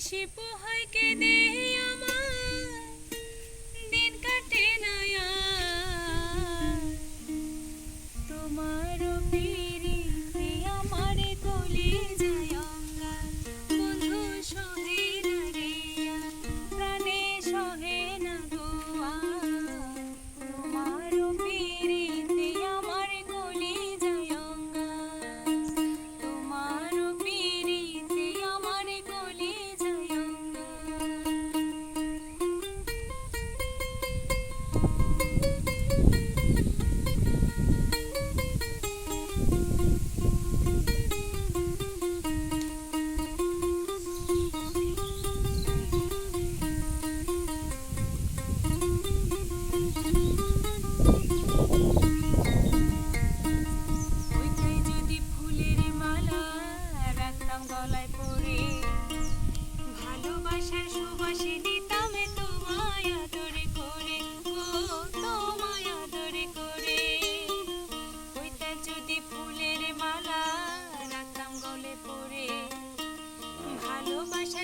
নিশি পোহায় কেঁদে আমার? দিন কাটে না তোমার প্রিয়